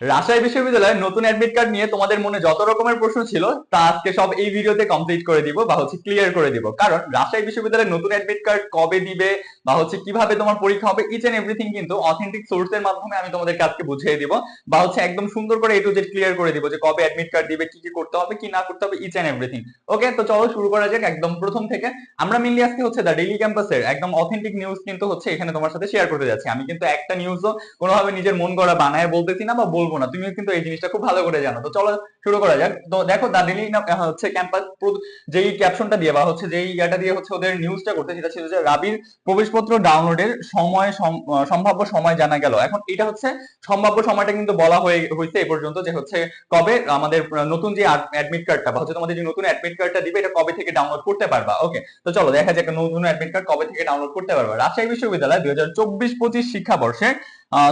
রাজশাহী বিশ্ববিদ্যালয়ের নতুন admit card নিয়ে তোমাদের মনে যত রকমের প্রশ্ন ছিল, তা আজকে সব এই ভিডিওতে কমপ্লিট করে দিব বা হচ্ছে ক্লিয়ার করে দিব। কারণ রাজশাহী বিশ্ববিদ্যালয়ের নতুন অ্যাডমিট কার্ড কবে দিবে বা হচ্ছে কীভাবে তোমার পরীক্ষা হবে ইচ এন্ড এভরিথিং কিন্তু অথেন্টিক সোর্সের মাধ্যমে আমি তোমাদেরকে আজকে বুঝিয়ে দিব বা হচ্ছে একদম সুন্দর করে এ টু জেড ক্লিয়ার করে দিব যে কবে অ্যাডমিট কার্ড দিবে, কি কি করতে হবে, কি না করতে হবে ইচ এন্ড এভরিথিং ওকে তো চলো শুরু করা যাক একদম প্রথম থেকে। আমরা মেনলি আজকে হচ্ছে দা ডেইলি ক্যাম্পাসের একদম অথেন্টিক নিউজ কিন্তু হচ্ছে এখানে তোমার সাথে শেয়ার করতে যাচ্ছি। আমি কিন্তু একটা নিউজও কোনোভাবে নিজের মন গড়া বানায় বলতেছি না বা বলব না তুমি কিন্তু এই জিনিসটা খুব ভালো করে জানো। তো চলো শুরু করা যাক। তো দেখো দা ডেইলি হচ্ছে ক্যাম্পাস যেই ক্যাপশনটা দিয়ে বা হচ্ছে যেই ইয়াটা দিয়ে হচ্ছে ওদের নিউজটা করতে, সেটা ছিল যে রাবির প্রবেশপত্র ডাউনলোডের সময় সম্ভাব্য সময় জানা গেল। এখন এটা হচ্ছে সম্ভাব্য সময়টা কিন্তু বলা হয়ে হয়েছে এই পর্যন্ত যে হচ্ছে কবে আমাদের নতুন যে অ্যাডমিট কার্ডটা বা হচ্ছে তোমাদের যে নতুন অ্যাডমিট কার্ডটা দিবে, এটা কবে থেকে ডাউনলোড করতে পারবা? ওকে তো চলো দেখা যাক নতুন অ্যাডমিট কার্ড কবে থেকে ডাউনলোড করতে পারবা। রাজশাহী বিশ্ববিদ্যালয় দুই হাজার চব্বিশ পঁচিশ শিক্ষাবর্ষে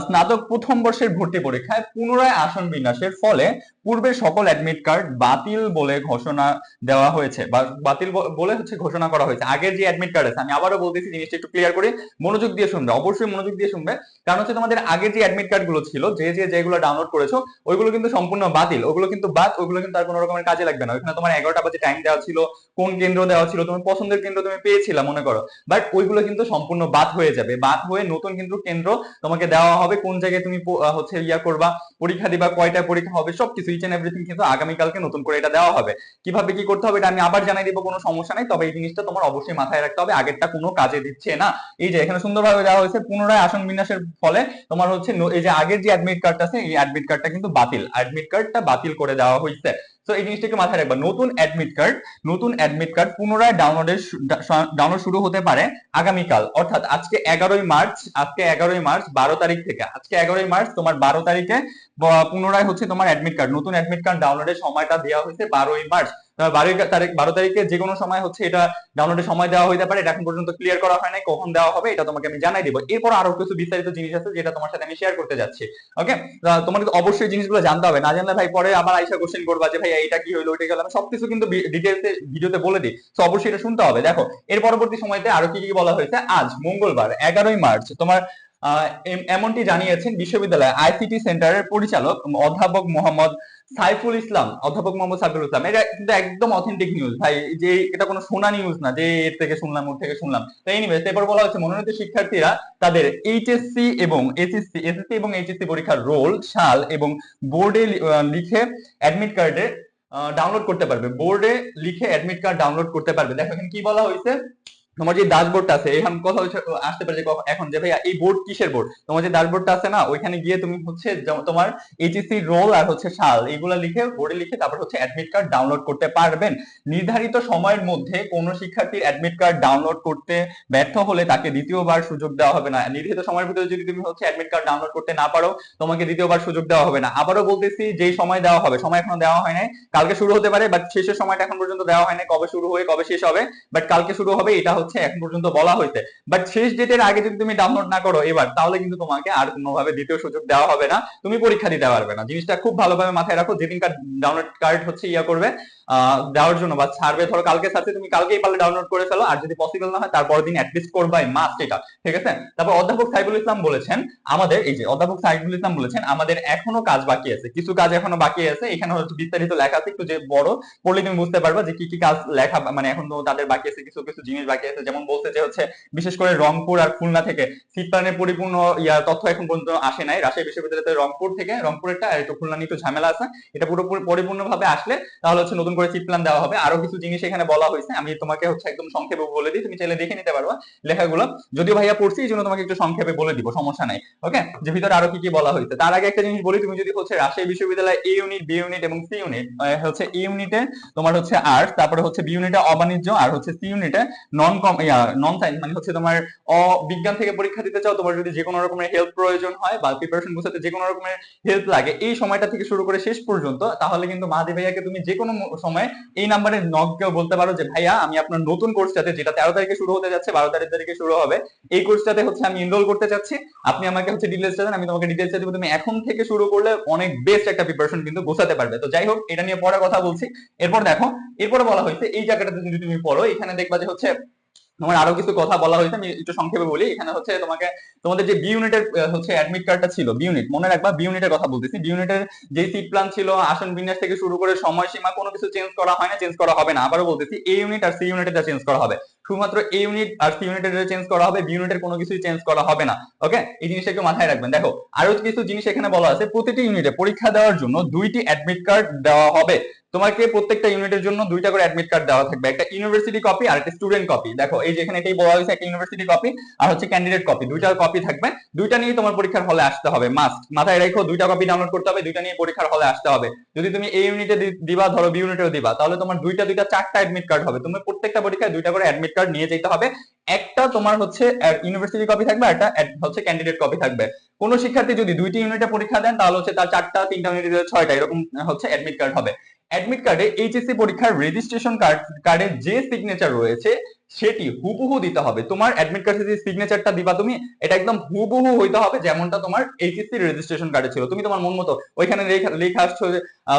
স্নাতক প্রথম বর্ষের ভর্তি পরীক্ষায় পুনরায় আসন বিন্যাসের ফলে পূর্বের সকল অ্যাডমিট কার্ড বাতিল বলে ঘোষণা দেওয়া হয়েছে বা বাতিল বলে হচ্ছে ঘোষণা করা হয়েছে। আগের যে অ্যাডমিট কার্ড আছে, আমি আবারও বলতেছি জিনিসটা একটু ক্লিয়ার করি, মনোযোগ দিয়ে শুনবে, অবশ্যই মনোযোগ দিয়ে শুনবে। কারণ হচ্ছে তোমাদের আগের যে অ্যাডমিট কার্ডগুলো ছিল, যে যে, যেগুলো ডাউনলোড করেছ, ওইগুলো কিন্তু সম্পূর্ণ বাতিল। ওগুলো কিন্তু বাদ ওইগুলো কিন্তু আর কোনো রকমের কাজে লাগবে না। ওইখানে তোমার এগারোটা বাজে টাইম দেওয়া ছিল, কোন কেন্দ্র দেওয়া ছিল, তোমার পছন্দের কেন্দ্র তুমি পেয়েছিলা, মনে করো। বাট ওইগুলো কিন্তু সম্পূর্ণ বাদ হয়ে যাবে। বাদ হয়ে নতুন কিন্তু কেন্দ্র তোমাকে দেওয়া হবে, কোন জায়গায় তুমি হচ্ছে ইয়া করবা, পরীক্ষা দিবা, কয়টা পরীক্ষা হবে, সবকিছু ইচ এন্ড এভরিথিং কিন্তু আগামীকালকে নতুন করে এটা দেওয়া হবে। কীভাবে কি করতে হবে এটা আমি আবার জানাই দিব, কোনো সমস্যা নাই, তবে এই জিনিসটা তোমার অবশ্যই মাথায় রাখতে হবে, আগেরটা কোনো কাজে দিচ্ছে না। এই যে এখানে সুন্দরভাবে দেওয়া হয়েছে, পুনরায় আসন বিন্যাসের ফলে তোমার হচ্ছে এই যে আগের যে অ্যাডমিট কার্ডটা আছে, এই অ্যাডমিট কার্ডটা কিন্তু বাতিল। অ্যাডমিট কার্ডটা বাতিল করে দেওয়া হয়েছে। তো এই জিনিসটাকে মাথায় রাখবা। নতুন অ্যাডমিট কার্ড নতুন অ্যাডমিট কার্ড পুনরায় ডাউনলোডের ডাউনলোড শুরু হতে পারে আগামীকাল। অর্থাৎ আজকে এগারোই মার্চ, আজকে এগারোই মার্চ, বারো তারিখ থেকে। আজকে এগারোই মার্চ, তোমার বারো তারিখে পুনরায় হচ্ছে তোমার অ্যাডমিট কার্ড নতুন অ্যাডমিট কার্ড ডাউনলোডের সময়টা দেওয়া হয়েছে বারোই মার্চ। বারো তারিখ, বারো তারিখে যে কোনো সময় হচ্ছে এটা ডাউনলোডের সময় দেওয়া হইতে পারে এটা এখন পর্যন্ত ক্লিয়ার করা হয় নাই, কখন দেওয়া হবে এটা তোমাকে আমি জানাই দিব। এরপর আরও কিছু বিস্তারিত জিনিস আছে যেটা তোমার সাথে আমি শেয়ার করতে যাচ্ছি ওকে তোমাকে অবশ্যই জিনিসগুলো জানতে হবে, না জানলে ভাই পরে আবার আইসা কোশ্চেন করবা যে ভাই এটা কি হইল, ওইটা গেল আমি সবকিছু কিন্তু ডিটেলসে ভিডিওতে বলে দিই তো অবশ্যই এটা শুনতে হবে। দেখো, এর পরবর্তী সময়তে আরও কি কি বলা হয়েছে? আজ মঙ্গলবার, এগারোই মার্চ, তোমার এমনটি জানিয়েছেন বিশ্ববিদ্যালয় আইসিটি সেন্টারের পরিচালক অধ্যাপক মোহাম্মদ সাইফুল ইসলাম, অধ্যাপক মোহাম্মদ সাইফুল ইসলাম। এটা কিন্তু একদম অথেন্টিক নিউজ ভাই, যে এটা কোনো শোনা নিউজ না, যে এর থেকে শুনলাম, ওর থেকে শুনলাম। তো এনিওয়েজ এরপর বলা হচ্ছে, মনোনীত শিক্ষার্থীরা তাদের এইচএসসি এবং এসএসসি এসএসসি এবং এইচএসসি পরীক্ষার রোল সাল এবং বোর্ডে লিখে অ্যাডমিট কার্ডে ডাউনলোড করতে পারবে। বোর্ডে লিখে অ্যাডমিট কার্ড ডাউনলোড করতে পারবে। দেখো কি বলা হয়েছে? তোমার যে ড্যাশবোর্ডটা আছে, এখানে কথা আসতে পারে এখন যে ভাইয়া, এই বোর্ড কিসের বোর্ড তোমার যে ড্যাশবোর্ডটা আছে না, ওইখানে গিয়ে তুমি হচ্ছে তোমার এইচএসসি রোল আর হচ্ছে সাল এগুলা লিখে বোর্ডে লিখে তারপর হচ্ছে অ্যাডমিট কার্ড ডাউনলোড করতে পারবেন। নির্ধারিত সময়ের মধ্যে কোন শিক্ষার্থীর অ্যাডমিট কার্ড ডাউনলোড করতে ব্যর্থ হলে তাকে দ্বিতীয়বার সুযোগ দেওয়া হবে না। নির্ধারিত সময়ের ভিতরে যদি তুমি হচ্ছে অ্যাডমিট কার্ড ডাউনলোড করতে না পারো, তোমাকে দ্বিতীয়বার সুযোগ দেওয়া হবে না। আবারও বলতেছি, যেই সময় দেওয়া হবে, সময় এখনও দেওয়া হয় নাই। কালকে শুরু হতে পারে বাট শেষের সময়টা এখন পর্যন্ত দেওয়া হয় নাই, কবে শুরু হয়ে, কবে শেষ হবে? বাট কালকে শুরু হবে, এটা হচ্ছে এখন পর্যন্ত বলা হয়েছে। বাট শেষ ডেটের আগে যদি তুমি ডাউনলোড না করো এবার, তাহলে কিন্তু তোমাকে আর কোনোভাবে দ্বিতীয় সুযোগ দেওয়া হবে না। তুমি পরীক্ষা দিতে পারবে না। জিনিসটা খুব ভালোভাবে মাথায় রাখো, যেদিন ডাউনলোড কার্ড হচ্ছে ইয়া করবে দেওয়ার জন্য বা ছাড়বে। ধরো কালকে ছাড়ছে, তুমি কালকেই পারলে ডাউনলোড করে ফেলো। আর যদি পসিবল না হয় তারপর দিন অ্যাটলিস্ট করবাই মাস্ট এটা। ঠিক আছে? তারপর অধ্যাপক সাইফুল ইসলাম বলেছেন, আমাদের, এই যে অধ্যাপক সাইফুল ইসলাম বলেছেন, আমাদের এখনও কাজ বাকি আছে। কিছু কাজ এখনও বাকি আছে। এখানে হচ্ছে বিস্তারিত লেখা আছে, একটু যে বড়, পড়লে তুমি বুঝতে পারবা যে কি কি কাজ লেখা মানে এখন তো তাদের বাকি আছে, কিছু কিছু জিনিস বাকি আছে। যেমন বলছে যে হচ্ছে, বিশেষ করে রংপুর আর খুলনা থেকে সিট প্ল্যানের পরিপূর্ণ ইয়া তথ্য এখন পর্যন্ত আসে নাই। রাজশাহী বিশ্ববিদ্যালয়তে রংপুর থেকে, রংপুরেরটা আর একটু খুলনা নিয়ে একটু ঝামেলা আছে। এটা পুরোপুরি পরিপূর্ণভাবে আসলে, তাহলে হচ্ছে নতুন করে সিট প্ল্যান দেওয়া হবে। আরও কিছু জিনিস এখানে বলা হয়েছে। আমি তোমাকে হচ্ছে একদম সংক্ষেপে বলে দিই। তুমি চাইলে দেখে নিতে পারবা লেখাগুলো। যদিও ভাইয়া পড়ছি, এই জন্য তোমাকে একটু সংক্ষেপে বলে দিব, সমস্যা নাই। ওকে? যে ভিতরে আরও কি কি বলা হয়েছে। তার আগে একটা জিনিস বলি, তুমি যদি হচ্ছে রাজশাহী বিশ্ববিদ্যালয় এ ইউনিট, বি ইউনিট এবং সি ইউনিট হচ্ছে এ ইউনিটে তোমার হচ্ছে আর্টস, তারপরে হচ্ছে বি ইউনিটে অবাণিজ্য, আর হচ্ছে সি ইউনিটে নন কম নন সায়েন্স মানে হচ্ছে তোমার অবিজ্ঞান থেকে পরীক্ষা দিতে চাও, তোমার যদি যে কোনো রকমের হেল্প প্রয়োজন হয় বা প্রিপারেশন বুঝাতে যে কোনো রকমের হেল্প লাগে, এই সময়টা থেকে শুরু করে শেষ পর্যন্ত, তাহলে কিন্তু মাহাদি ভাইয়াকে তুমি যে কোনো সময় এই নাম্বারে নক বলতে পারো যে, ভাইয়া, আমি আপনার নতুন কোর্সটাতে যেটা তেরো তারিখে শুরু হতে যাচ্ছে, বারো তারিখ তারিখে শুরু হবে, এই কোর্সটাতে হচ্ছে আমি এনরোল করতে চাচ্ছি। আপনি আমাকে হচ্ছে ডিটেলসটা দেন, আমি তোমাকে ডিটেলসটা দেবো। তুমি এখন থেকে শুরু করলে অনেক বেস্ট একটা প্রিপারেশন কিন্তু গোছাতে পারবে। তো যাই হোক, এটা নিয়ে পরে কথা বলছি। এরপর দেখো, এরপরে বলা হয়েছে, এই জায়গাটাতে যদি তুমি পড়ো, এখানে দেখবা যে হচ্ছে তোমার আরও কিছু কথা বলা হয়েছে, আমি একটু সংক্ষেপে বলি। এখানে হচ্ছে তোমাকে, তোমাদের যে বি ইউনিটের হচ্ছে অ্যাডমিট কার্ডটা ছিল বি ইউনিট মনে রাখবা বি ইউনিটের কথা বলতেছি। বি ইউনিটের যে সিট প্ল্যান ছিল, আসন বিন্যাস থেকে শুরু করে সময়সীমা, কোনো কিছু চেঞ্জ করা হয় না চেঞ্জ করা হবে না। আবারও বলতেছি এ ইউনিট আর সি ইউনিটের চেঞ্জ করা হবে। শুধুমাত্র এ ইউনিট আর সি ইউনিটের চেঞ্জ করা হবে বি ইউনিটের কোনো কিছুই চেঞ্জ করা হবে না। ওকে এই জিনিসটা একটু মাথায় রাখবেন। দেখো, আরও কিছু জিনিস এখানে বলা আছে। প্রতিটি ইউনিটে পরীক্ষা দেওয়ার জন্য দুইটি অ্যাডমিট কার্ড দেওয়া হবে। তোমাকে প্রত্যেকটা ইউনিটের জন্য দুইটা করে অ্যাডমিট কার্ড দেওয়া থাকবে। একটা ইউনিভার্সিটি কপি আর একটা স্টুডেন্ট কপি দেখো, এই যে এখানে এটাই বলা হয়েছে একটা ইউনিভার্সিটি কপি আর হচ্ছে ক্যান্ডিডেট কপি দুইটা কপি থাকবে। দুইটা নিয়ে তোমার পরীক্ষার হলে আসতে হবে। মাস্ট মাথায় রেখো, দুইটা কপি ডাউনলোড করতে হবে, দুইটা নিয়ে পরীক্ষার হলে আসতে হবে। যদি তুমি এই ইউনিটে দিবা, ধরো বি ইউনিটেও দিবা, তাহলে তোমার দুইটা দুইটা, চারটা অ্যাডমিট কার্ড হবে। তুমি প্রত্যেকটা পরীক্ষায় দুইটা করে অ্যাডমিট কার্ড নিয়ে যেতে হবে। একটা তোমার হচ্ছে ইউনিভার্সিটি কপি থাকবে একটা হচ্ছে ক্যান্ডিডেট কপি থাকবে। কোন শিক্ষার্থী যদি দুইটি ইউনিটে পরীক্ষা দেন, তাহলে হচ্ছে তার চারটা, তিনটা ইউনিটে ছয়টা, এরকম হচ্ছে অ্যাডমিট কার্ড হবে। অ্যাডমিট কার্ডে এইচএসসি পরীক্ষার রেজিস্ট্রেশন কার্ড কার্ডে যে সিগনেচার রয়েছে, সেটি হুবহু দিতে হবে। তোমার অ্যাডমিট কার্ডে যে সিগনেচারটা দিবা তুমি, এটা একদম হুবহু হইতে হবে যেমনটা তোমার এইচএসসি রেজিস্ট্রেশন কার্ডে ছিল। তুমি তোমার মন মতো ওইখানে লেখা আসছো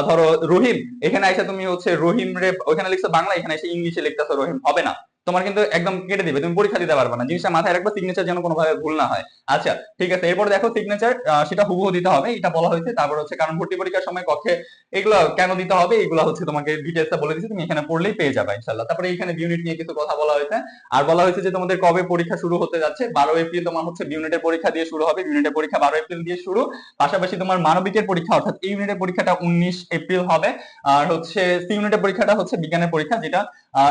ধরো রহিম, এখানে এসে তুমি হচ্ছে রহিম রে, ওইখানে লিখছো বাংলা, এখানে এসে ইংলিশে লিখতেছো রহিম, হবে না। তোমার কিন্তু একদম কেটে দিবে, তুমি পরীক্ষা দিতে পারবে না। জিনিসটা মাথায় রাখবে সিগনেচার যেন কোনোভাবে ভুল না হয়। আচ্ছা ঠিক আছে, এরপর দেখো সিগনেচার সেটা হুবহু দিতে হবে, এটা বলা হয়েছে। তারপর হচ্ছে কারণ ভর্তি পরীক্ষার সময় কক্ষে এগুলো কেন দিতে হবে, এগুলো হচ্ছে তোমাকে ডিটেলসটা বলে দিচ্ছি তুমি এখানে পড়লেই পেয়ে যাবে ইনশাল্লাহ তারপরে এখানে ইউনিট নিয়ে কিছু কথা বলা হয়েছে। আর বলা হয়েছে যে তোমাদের কবে পরীক্ষা শুরু হতে যাচ্ছে, বারো এপ্রিল তোমার হচ্ছে ইউনিটের পরীক্ষা দিয়ে শুরু হবে ইউনিটের পরীক্ষা বারো এপ্রিল দিয়ে শুরু। পাশাপাশি তোমার মানবিকের পরীক্ষা, অর্থাৎ এই ইউনিটের পরীক্ষাটা উনিশ এপ্রিল হবে। আর হচ্ছে সি ইউনিটের পরীক্ষাটা হচ্ছে বিজ্ঞানের পরীক্ষা, যেটা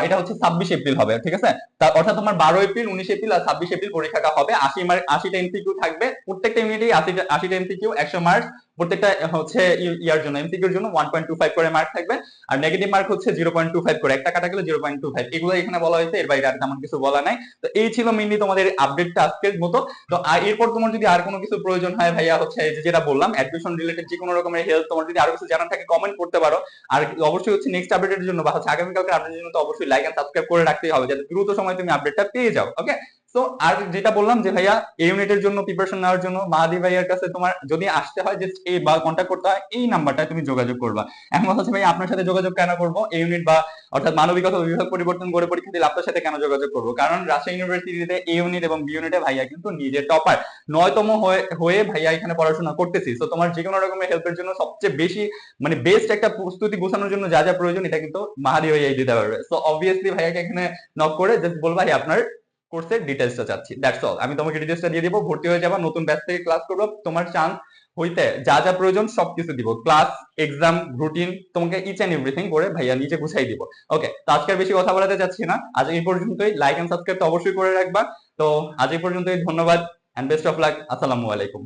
এটা হচ্ছে ছাব্বিশ এপ্রিল হবে। ঠিক আছে? তা অর্থাৎ তোমার বারো এপ্রিল, উনিশ এপ্রিল আর ছাব্বিশ এপ্রিল পরীক্ষাটা হবে। আশি মার্ক, আশিটা এমসিকিউ থাকবে। প্রত্যেকটা ইউনিটেই আশিটা আশিটা এমসিকিউ একশো মার্ক প্রত্যেকটা হচ্ছে ইয়ার জন্য এমসিকিউর জন্য ওয়ান পয়েন্ট টু ফাইভ করে মার্ক থাকবে। আর নেগেটিভ মার্ক হচ্ছে জিরো পয়েন্ট টু ফাইভ করে, একটা কাটা গেলে জিরো পয়েন্ট টু ফাইভ এগুলো এখানে বলা হয়েছে, এর বাইরে আর তেমন কিছু বলা নাই। তো এই ছিল মেনলি তোমাদের আপডেটটা আজকের মতো। তো আর এরপর তোমার যদি আর কোনো কিছু প্রয়োজন হয় ভাইয়া, হচ্ছে যেটা বললাম অ্যাডমিশন রিলেটেড যে কোনো রকমের হেল্প তোমার যদি আরও কিছু জানার থাকে কমেন্ট করতে পারো। আর অবশ্যই হচ্ছে নেক্সট আপডেটের জন্য বা হচ্ছে আগামীকালকে আপডেটের জন্য তো অবশ্যই লাইক এন্ড সাবস্ক্রাইব করে রাখতেই হবে, যাতে দ্রুত সময় তুমি আপডেটটা পেয়ে যাও ওকে তো আর যেটা বললাম যে ভাইয়া, এই ইউনিটের জন্য প্রিপারেশন নেওয়ার জন্য মাহাদি ভাইয়ার কাছে তোমার যদি আসতে হয় যে এই বা কন্ট্যাক্ট করতে হয়, এই নাম্বারটায় তুমি যোগাযোগ করবা। এখন কথা হচ্ছে ভাই আপনার সাথে যোগাযোগ কেন করব? এই ইউনিট বা অর্থাৎ মানবিকতা বিভাগ পরিবর্তন করে পরীক্ষা দিলে আপনার সাথে কেন যোগাযোগ করব? কারণ রাজশাহী ইউনিভার্সিটিতে এ ইউনিট এবং বি ইউনিটে ভাইয়া কিন্তু নিজে টপার নয়তম হয়ে ভাইয়া এখানে পড়াশোনা করতেছি। তো তোমার যে কোনো রকমের হেল্পের জন্য সবচেয়ে বেশি মানে বেস্ট একটা প্রস্তুতি গোছানোর জন্য যা যা প্রয়োজন, এটা কিন্তু মাহাদি ভাইয়াই দিতে পারবে। সো অবভিয়াসলি ভাইয়াকে এখানে নক করে জাস্ট বলবা ভাই আপনার কোর্সের ডিটেলসটা চাচ্ছি। দ্যাটস অল আমি তোমাকে ডিটেলসটা দিয়ে দিব, ভর্তি হয়ে যাবা, নতুন ব্যাচ থেকে ক্লাস করব, তোমার চান্স হইতে যা যা প্রয়োজন সবকিছু দিব। ক্লাস এক্সাম রুটিন তোমাকে ইচ এন্ড এভরিথিং করে ভাইয়া নিজে গুছাই দিব। ওকে তো আজকে বেশি কথা বলাতে চাচ্ছি না। আজ এই পর্যন্তই। লাইক এন্ড সাবস্ক্রাইব তো অবশ্যই করে রাখবা। তো আজ এই পর্যন্তই। ধন্যবাদ এন্ড বেস্ট অফ লাক আসসালামু আলাইকুম।